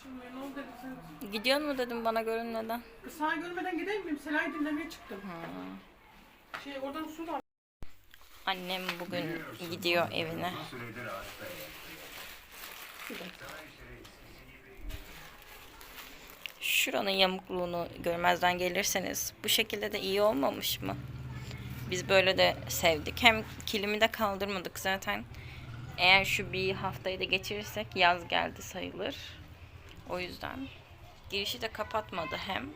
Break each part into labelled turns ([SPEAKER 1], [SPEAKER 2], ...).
[SPEAKER 1] Anlaşılmıyor. Ne oldu dedi sen?
[SPEAKER 2] Gidiyor mu dedim bana görünmeden.
[SPEAKER 1] Kız Sana görmeden gidelim miyim? Sela'yı dinlemeye çıktım. Şey oradan su var.
[SPEAKER 2] Annem bugün gidiyor evine. Şuranın yamukluğunu görmezden gelirseniz bu şekilde de iyi olmamış mı? Biz böyle de sevdik. Hem kilimi de kaldırmadık zaten. Eğer şu bir haftayı da geçirirsek yaz geldi sayılır. O yüzden girişi de kapatmadı hem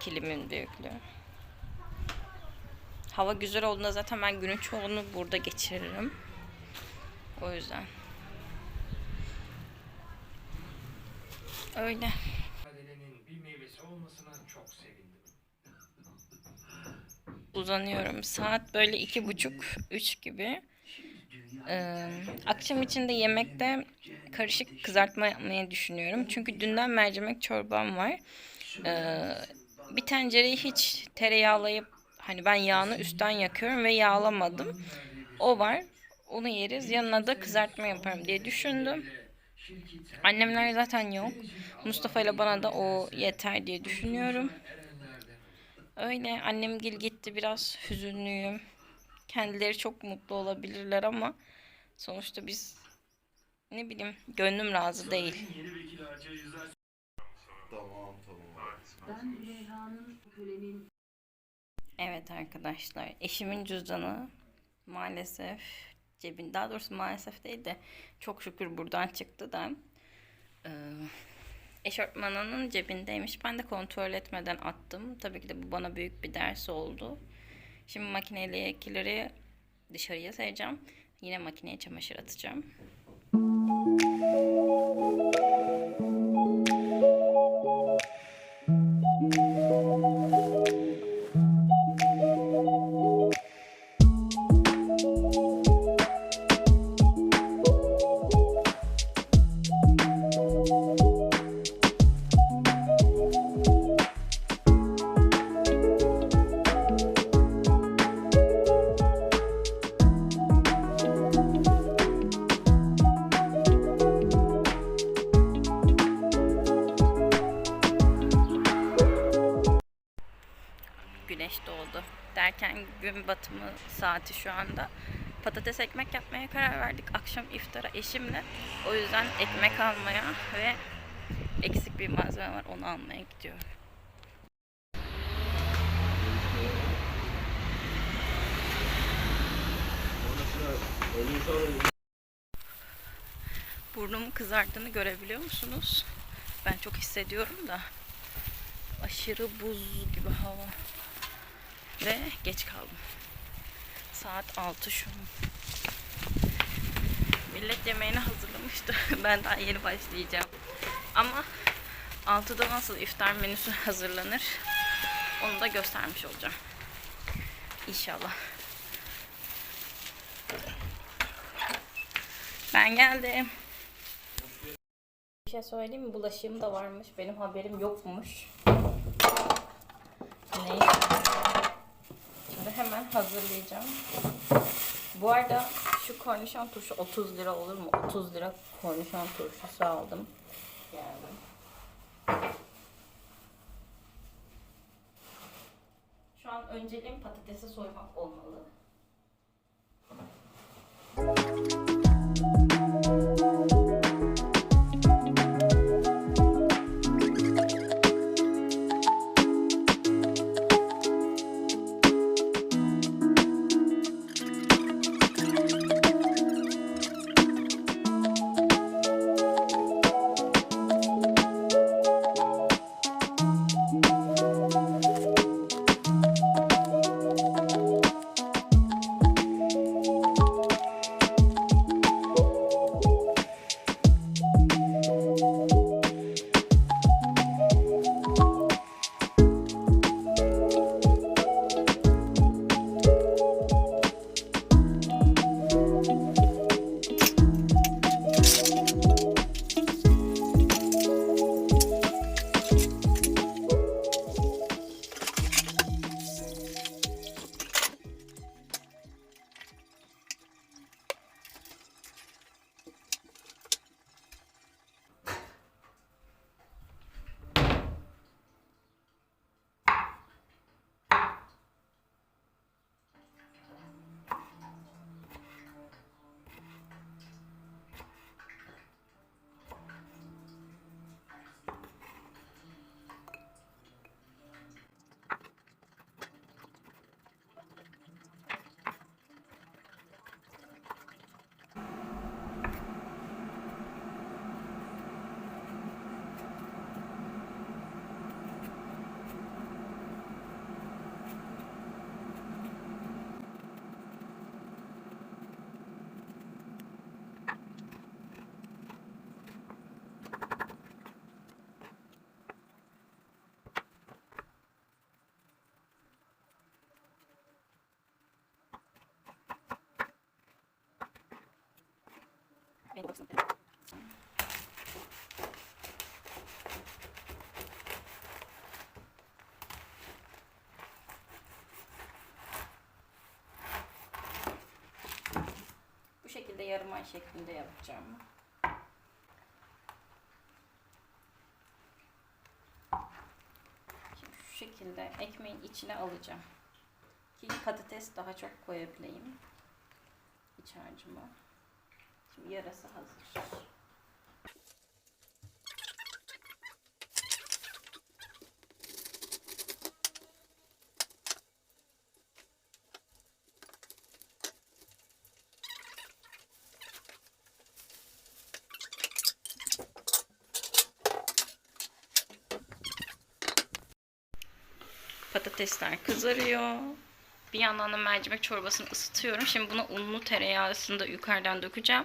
[SPEAKER 2] kilimin büyüklüğü. Hava güzel olduğunda zaten ben günün çoğunu burada geçiririm. O yüzden. Öyle. Uzanıyorum. Saat böyle iki buçuk, üç gibi. Ee, akşam için de yemekte karışık kızartma yapmayı düşünüyorum. Çünkü dünden mercimek çorbam var. Ee, bir tencereyi hiç tereyağlayıp hani ben yağını üstten yakıyorum ve yağlamadım. O var. Onu yeriz. Yanına da kızartma yaparım diye düşündüm. Annemler zaten yok. Mustafa ile bana da o yeter diye düşünüyorum. Öyle annem gil gitti biraz hüzünlüyüm. Kendileri çok mutlu olabilirler ama sonuçta biz ne bileyim gönlüm razı değil.
[SPEAKER 3] Tamam tamam.
[SPEAKER 4] Ben Reyhan'ın kölenin
[SPEAKER 2] Evet arkadaşlar eşimin cüzdanı maalesef cebin daha doğrusu maalesef değil de çok şükür buradan çıktı da e, eşofmanının cebindeymiş. Ben de kontrol etmeden attım. Tabii ki de bu bana büyük bir ders oldu. Şimdi makinedekileri dışarıya sereceğim. Yine makineye çamaşır atacağım. Gün batımı saati şu anda. Patates ekmek yapmaya karar verdik akşam iftara eşimle. O yüzden ekmek almaya ve eksik bir malzeme var onu almaya gidiyorum. Burnumun kızardığını görebiliyor musunuz? Ben çok hissediyorum da. Aşırı buz gibi hava. Ve geç kaldım. Saat 6 şu. Millet yemeğini hazırlamıştı. ben daha yeni başlayacağım. Ama 6'da nasıl iftar menüsü hazırlanır onu da göstermiş olacağım. İnşallah. Ben geldim. Bir şey söyleyeyim mi? Bulaşığım da varmış. Benim haberim yokmuş. Neyse. Hazırlayacağım. Bu arada şu kornişon turşu 30 lira olur mu? 30 lira kornişon turşusu aldım. Geldim. Şu an önceliğim patatesi soymak olmalı. Bu şekilde yarım ay şeklinde yapacağım. Şimdi şu şekilde ekmeğin içine alacağım. Ki patates daha çok koyabileyim. İç harcıma. Yarası hazır. Patatesler kızarıyor. Bir yandan da mercimek çorbasını ısıtıyorum. Şimdi buna unlu tereyağısını da yukarıdan dökeceğim.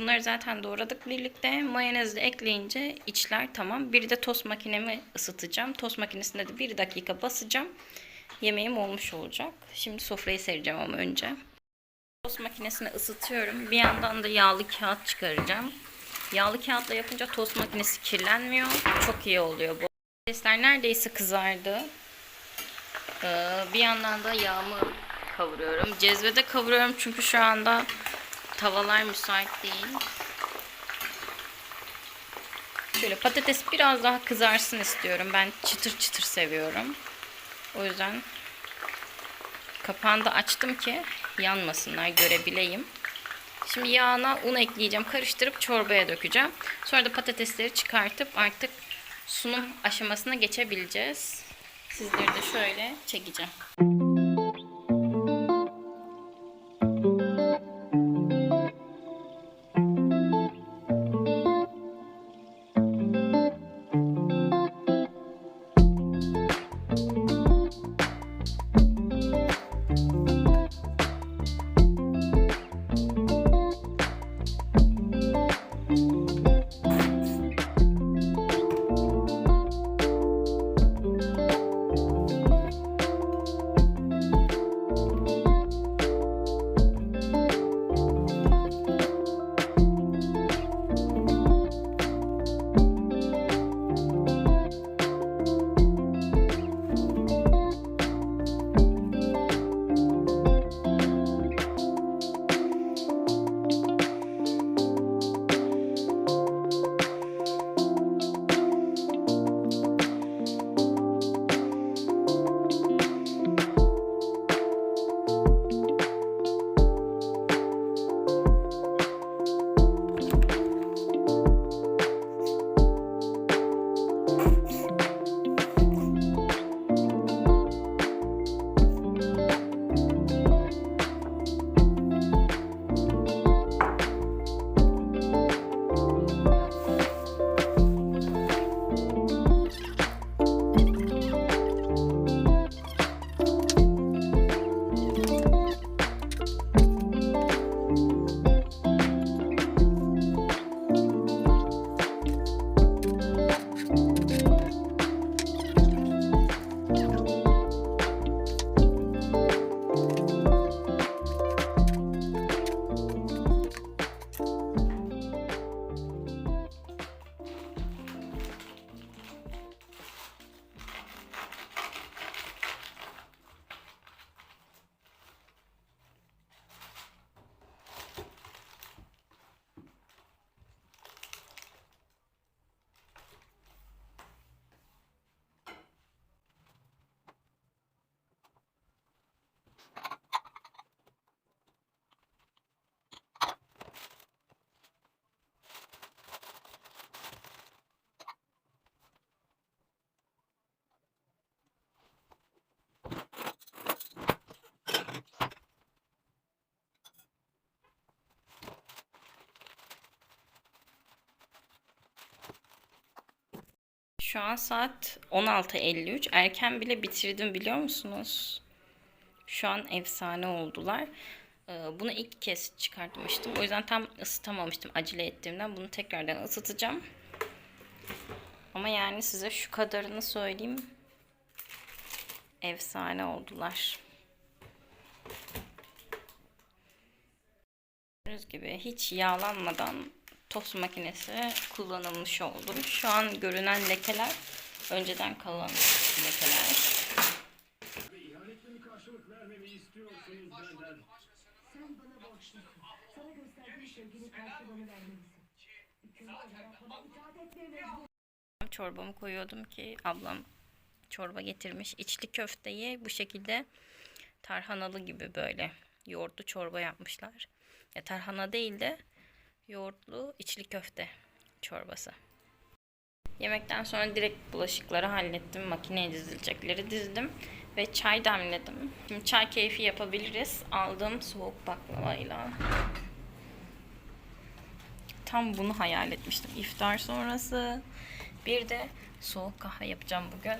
[SPEAKER 2] Bunları zaten doğradık birlikte. Mayonezi de ekleyince içler tamam. Bir de tost makinemi ısıtacağım. Tost makinesinde de bir dakika basacağım. Yemeğim olmuş olacak. Şimdi sofrayı sereceğim ama önce. Tost makinesini ısıtıyorum. Bir yandan da yağlı kağıt çıkaracağım. Yağlı kağıtla yapınca tost makinesi kirlenmiyor. Çok iyi oluyor bu. Patatesler neredeyse kızardı. Ee, bir yandan da yağımı kavuruyorum. Cezvede kavuruyorum çünkü şu anda tavalar müsait değil. Şöyle patates biraz daha kızarsın istiyorum. Ben çıtır çıtır seviyorum. O yüzden kapağını da açtım ki yanmasınlar görebileyim. Şimdi yağına un ekleyeceğim. Karıştırıp çorbaya dökeceğim. Sonra da patatesleri çıkartıp artık sunum aşamasına geçebileceğiz. Sizleri de şöyle çekeceğim. Thank you. Şu an saat 16.53. Erken bile bitirdim biliyor musunuz? Şu an efsane oldular. Ee, Bunu ilk kez çıkartmıştım. O yüzden tam ısıtamamıştım acele ettiğimden. Bunu tekrardan ısıtacağım. Ama yani size şu kadarını söyleyeyim. Efsane oldular. Gördüğünüz gibi hiç yağlanmadan tost makinesi kullanılmış oldu. Şu an görünen lekeler önceden kalan lekeler. Çorbamı koyuyordum ki ablam çorba getirmiş. İçli köfteyi bu şekilde tarhanalı gibi böyle yoğurtlu çorba yapmışlar. Ya tarhana değil de yoğurtlu içli köfte çorbası. Yemekten sonra direkt bulaşıkları hallettim. Makineye dizilecekleri dizdim. Ve çay demledim. Şimdi çay keyfi yapabiliriz. Aldığım soğuk baklavayla. Tam bunu hayal etmiştim. İftar sonrası. Bir de soğuk kahve yapacağım bugün.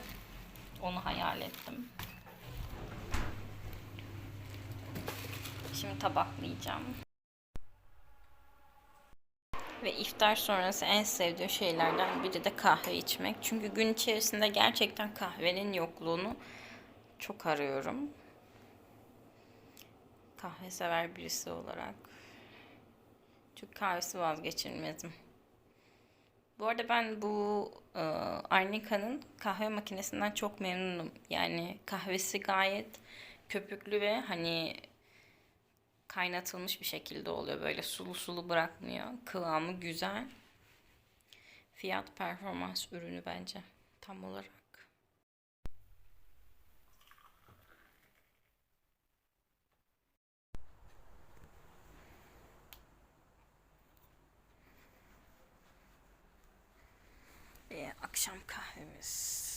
[SPEAKER 2] Onu hayal ettim. Şimdi tabaklayacağım. Ve iftar sonrası en sevdiğim şeylerden biri de kahve içmek. Çünkü gün içerisinde gerçekten kahvenin yokluğunu çok arıyorum. Kahve sever birisi olarak. Türk kahvesi vazgeçilmezim. Bu arada ben bu e, Arnica'nın kahve makinesinden çok memnunum. Yani kahvesi gayet köpüklü ve hani kaynatılmış bir şekilde oluyor. Böyle sulu sulu bırakmıyor. Kıvamı güzel. Fiyat performans ürünü bence tam olarak. Ve akşam kahvemiz.